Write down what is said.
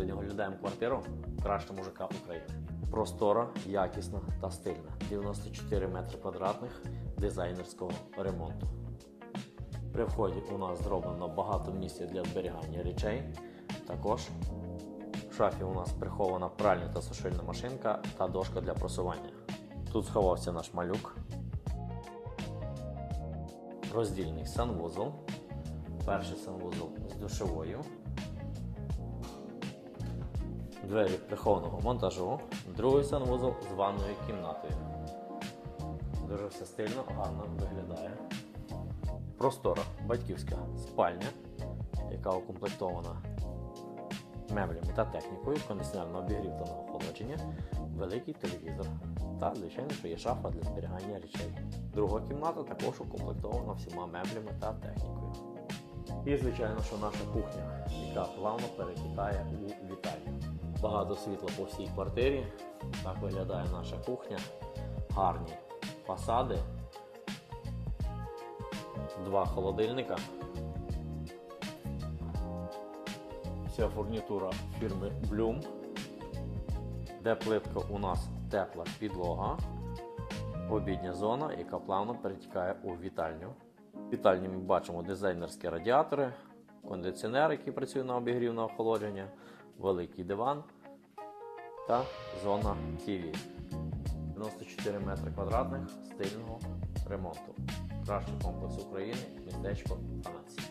Сьогодні оглядаємо квартиру кращого мужика України. Простора, якісна та стильна. 94 метри квадратних дизайнерського ремонту. При вході у нас зроблено багато місця для зберігання речей. Також в шафі у нас прихована пральна та сушильна машинка та дошка для просування. Тут сховався наш малюк. Роздільний санвузол. Перший санвузол з душовою. Двері прихованого монтажу. Другий санвузол з ванною кімнатою. Дуже все стильно, гарно виглядає. Простора батьківська спальня, яка укомплектована меблями та технікою, кондиціонерно обігрів охолодження, великий телевізор та, звичайно, що є шафа для зберігання речей. Друга кімната також укомплектована всіма меблями та технікою. І, звичайно, що наша кухня, яка плавно перекидає у вітальню. Багато світла по всій квартирі. Так виглядає наша кухня. Гарні фасади. Два холодильника. Вся фурнітура фірми Bloom. Де плитка у нас тепла підлога. Обідня зона, яка плавно перетікає у вітальню. В вітальні ми бачимо дизайнерські радіатори, кондиціонер, який працює на обігрів на охолодження, великий диван та зона TV. 94 метри квадратних стильного ремонту. Кращий комплекс України, містечко Канадці.